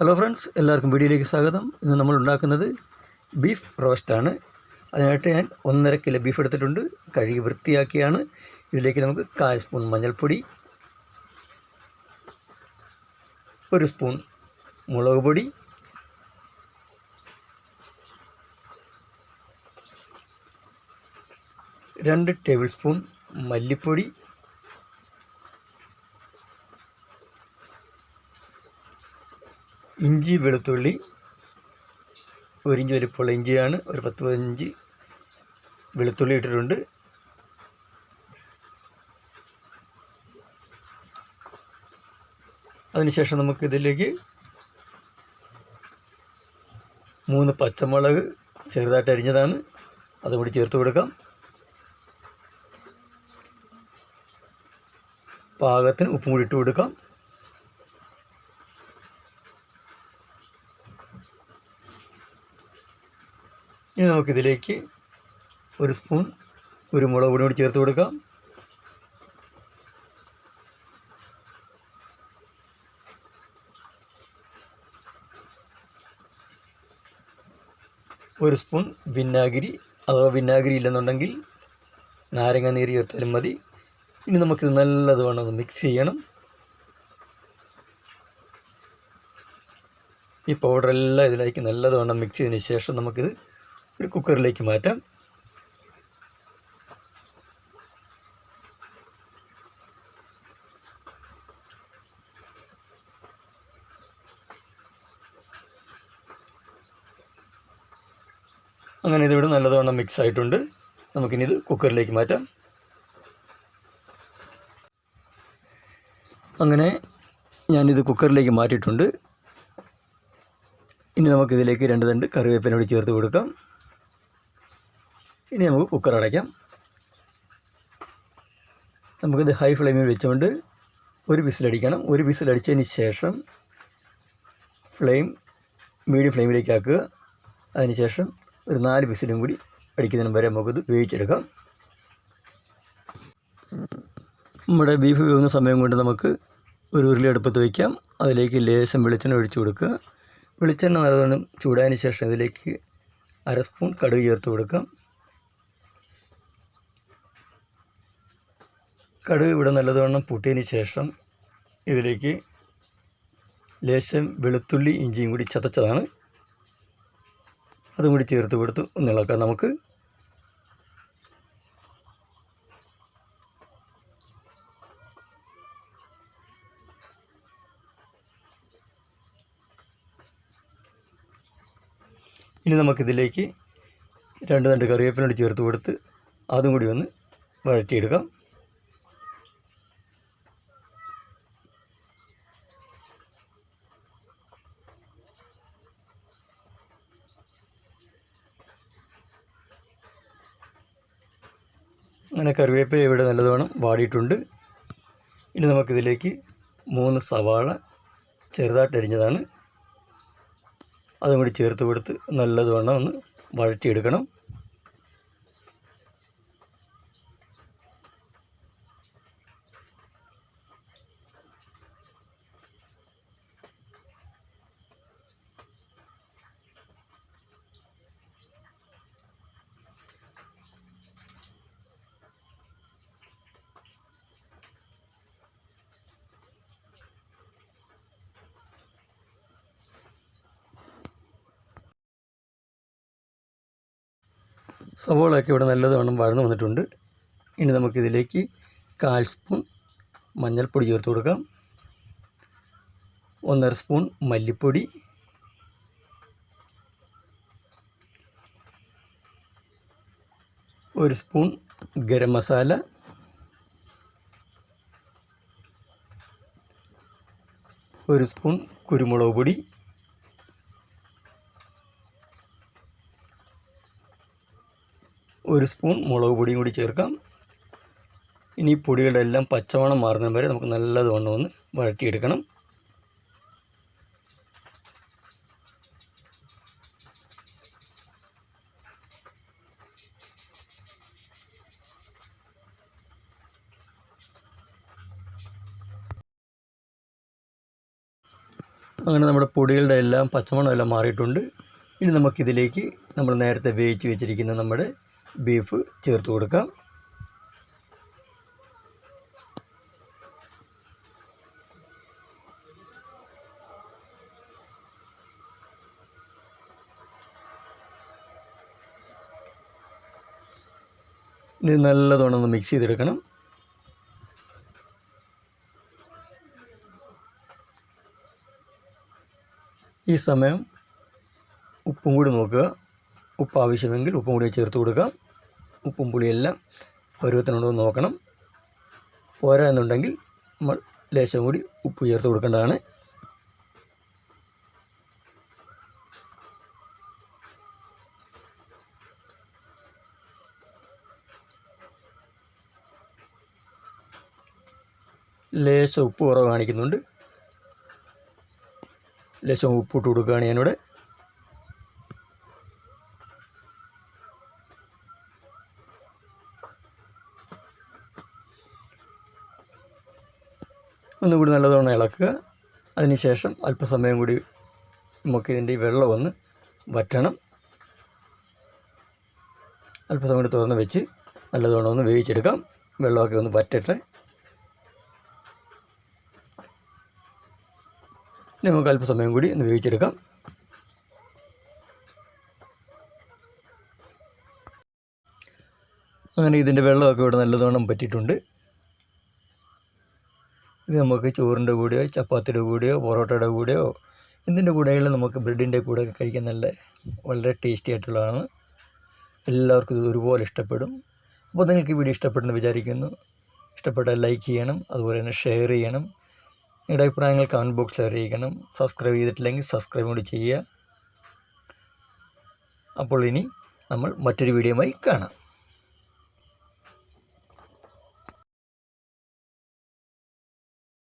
Hello friends എല്ലാവർക്കും വീഡിയോയിലേക്ക് സ്വാഗതം. ഇന്ന് നമ്മൾ ഉണ്ടാക്കുന്നത് ബീഫ് റോസ്റ്റാണ് അതിനായിട്ട് ഞാൻ ഒന്നര കിലോ ബീഫ് എടുത്തിട്ടുണ്ട്. കഴുകി വൃത്തിയാക്കിയാണ്. ഇതിലേക്ക് നമുക്ക് കാൽ സ്പൂൺ മഞ്ഞൾപ്പൊടി ഒരു സ്പൂൺ മുളക് പൊടി രണ്ട് ടേബിൾ സ്പൂൺ മല്ലിപ്പൊടി ഇഞ്ചി വെളുത്തുള്ളി ഒരു ഇഞ്ച് വലിപ്പമുള്ള ഇഞ്ചിയാണ്. ഒരു പത്ത് പതിനഞ്ച് വെളുത്തുള്ളി ഇട്ടിട്ടുണ്ട്. അതിനുശേഷം നമുക്ക് ഇതിലേക്ക് മൂന്ന് പച്ചമുളക് ചെറുതായിട്ട് അരിഞ്ഞതാണ്. അതും കൂടി ചേർത്ത് കൊടുക്കാം. പാകത്തിന് ഉപ്പും കൂടി ഇട്ട് കൊടുക്കാം. ഇനി നമുക്കിതിലേക്ക് ഒരു സ്പൂൺ കുരുമുളക് പൊടി കൂടി ചേർത്ത് കൊടുക്കാം. ഒരു സ്പൂൺ വിനാഗിരി അഥവാ വിനാഗിരി ഇല്ലെന്നുണ്ടെങ്കിൽ നാരങ്ങ നീര് ചേർത്താലും മതി. ഇനി നമുക്കിത് നല്ലതുവണ്ണം ഒന്ന് മിക്സ് ചെയ്യണം. ഈ പൗഡറെല്ലാം ഇതിലേക്ക് നല്ലതുവണ്ണം മിക്സ് ചെയ്തതിന് ശേഷം നമുക്കിത് ഒരു കുക്കറിലേക്ക് മാറ്റാം. അങ്ങനെ ഇതിവിടെ നല്ലതവണ്ണം മിക്സ് ആയിട്ടുണ്ട്. നമുക്കിനി ഇത് കുക്കറിലേക്ക് മാറ്റാം. അങ്ങനെ ഞാനിത് കുക്കറിലേക്ക് മാറ്റിയിട്ടുണ്ട്. ഇനി നമുക്കിതിലേക്ക് രണ്ട് തണ്ട് കറിവേപ്പിനോട് ചേർത്ത് കൊടുക്കാം. ഇനി നമുക്ക് കുക്കർ അടയ്ക്കാം. നമുക്കിത് ഹൈ ഫ്ലെയിമിൽ വെച്ചുകൊണ്ട് ഒരു വിസിലടിക്കണം ഒരു വിസിലടിച്ചതിന് ശേഷം ഫ്ലെയിം മീഡിയം ഫ്ലെയിമിലേക്ക് ആക്കുക. അതിനുശേഷം ഒരു നാല് വിസിലും കൂടി അടിക്കുന്നതിന് വരെ നമുക്കിത് വേവിച്ചെടുക്കാം നമ്മുടെ ബീഫ് വേവുന്ന സമയം കൊണ്ട് നമുക്ക് ഒരു ഉരുളി അടുപ്പത്ത് വയ്ക്കാം അതിലേക്ക് ലേശം വെളിച്ചെണ്ണ ഒഴിച്ചു കൊടുക്കുക. വെളിച്ചെണ്ണ നല്ലവണ്ണം ചൂടായതിന് ശേഷം ഇതിലേക്ക് അര സ്പൂൺ കടുക് ചേർത്ത് കൊടുക്കാം. കടുക് ഇവിടെ നല്ലതുവണ്ണം പൂട്ടിയതിന് ശേഷം ഇതിലേക്ക് ലേശം വെളുത്തുള്ളി ഇഞ്ചിയും കൂടി ചതച്ചതാണ്. അതും കൂടി ചേർത്ത് കൊടുത്ത് ഒന്ന് ഇളക്കാം നമുക്ക്. ഇനി നമുക്കിതിലേക്ക് രണ്ട് രണ്ട് കറിവേപ്പിനോട് ചേർത്ത് കൊടുത്ത് അതും കൂടി ഒന്ന് വഴറ്റിയെടുക്കാം. അങ്ങനെ കറിവേപ്പില ഇവിടെ നല്ലതോണം വാടിയിട്ടുണ്ട്. ഇനി നമുക്കിതിലേക്ക് മൂന്ന് സവാള ചെറുതായിട്ട് അരിഞ്ഞതാണ്. അതും കൂടി ചേർത്ത് കൊടുത്ത് നല്ലതുവണ്ണം ഒന്ന് വഴറ്റിയെടുക്കണം. സവോളയൊക്കെ ഇവിടെ നല്ലതുവണ്ണം വഴന്നു വന്നിട്ടുണ്ട്. ഇനി നമുക്കിതിലേക്ക് കാൽ സ്പൂൺ മഞ്ഞൾപ്പൊടി ചേർത്ത് കൊടുക്കാം. ഒന്നര സ്പൂൺ മല്ലിപ്പൊടി. ഒരു സ്പൂൺ ഗരം മസാല. ഒരു സ്പൂൺ കുരുമുളക് പൊടി. ഒരു സ്പൂൺ മുളക് പൊടിയും കൂടി ചേർക്കാം. ഇനി എല്ലാം പച്ചമണം മാറുന്ന വരെ നമുക്ക് നല്ലതുകൊണ്ട് ഒന്ന് വഴറ്റിയെടുക്കണം. അങ്ങനെ നമ്മുടെ പൊടികളുടെ എല്ലാം പച്ചമണം എല്ലാം മാറിയിട്ടുണ്ട്. ഇനി നമുക്കിതിലേക്ക് നമ്മൾ നേരത്തെ വേവിച്ച് വെച്ചിരിക്കുന്ന നമ്മുടെ ബീഫ് ചേർത്ത് കൊടുക്കാം. ഇത് നല്ലതോണം മിക്സ് ചെയ്തെടുക്കണം. ഈ സമയം ഉപ്പും കൂടി നോക്കുക. ഉപ്പ് ആവശ്യമെങ്കിൽ ഉപ്പും കൂടി ചേർത്ത് കൊടുക്കാം. ഉപ്പും പുളിയെല്ലാം പരുവത്തിനുണ്ടോ എന്ന് നോക്കണം. പോരാ എന്നുണ്ടെങ്കിൽ നമ്മൾ ലേശം കൂടി ഉപ്പ് ചേർത്ത് കൊടുക്കേണ്ടതാണ്. ലേശം ഉപ്പ് കുറവ് കാണിക്കുന്നുണ്ട്. ലേശം ഉപ്പിട്ട് കൊടുക്കുകയാണ് ഞാനിവിടെ. ഒന്നുകൂടി നല്ലതോണം ഇളക്കുക. അതിനുശേഷം അല്പസമയം കൂടി നമുക്ക് ഇതിന്റെ ഈ വെള്ളം ഒന്ന് വറ്റണം. അല്പസമയം കൂടി തുറന്ന് വെച്ച് നല്ലതോണം ഒന്ന് വേവിച്ചെടുക്കാം. വെള്ളമൊക്കെ ഒന്ന് വറ്റട്ടെ. നമുക്ക് അല്പസമയം കൂടി ഒന്ന് വേവിച്ചെടുക്കാം. അങ്ങനെ ഇതിന്റെ വെള്ളമൊക്കെ ഇവിടെ നല്ലതോണം പറ്റിയിട്ടുണ്ട് ഇത് നമുക്ക് ചോറിന്റെ കൂടെയോ ചപ്പാത്തിയുടെ കൂടെയോ പൊറോട്ടയുടെ കൂടെയോ എന്തിന്റെ കൂടെയെങ്കിലും നമുക്ക് ബ്രെഡിന്റെ കൂടെ കഴിക്കാൻ നല്ല വളരെ ടേസ്റ്റി ആയിട്ടുള്ളതാണ്. എല്ലാവർക്കും ഇത് ഒരുപോലെ ഇഷ്ടപ്പെടും. അപ്പോൾ നിങ്ങൾക്ക് ഈ വീഡിയോ ഇഷ്ടപ്പെടുന്നു വിചാരിക്കുന്നു. ഇഷ്ടപ്പെട്ടാൽ ലൈക്ക് ചെയ്യണം അതുപോലെ തന്നെ ഷെയർ ചെയ്യണം. നിങ്ങളുടെ അഭിപ്രായങ്ങൾ കമന്റ് ബോക്സിൽ അറിയിക്കണം. സബ്സ്ക്രൈബ് ചെയ്തിട്ടില്ലെങ്കിൽ സബ്സ്ക്രൈബ് കൂടി ചെയ്യുക. അപ്പോൾ ഇനി നമ്മൾ മറ്റൊരു വീഡിയോയുമായി കാണാം.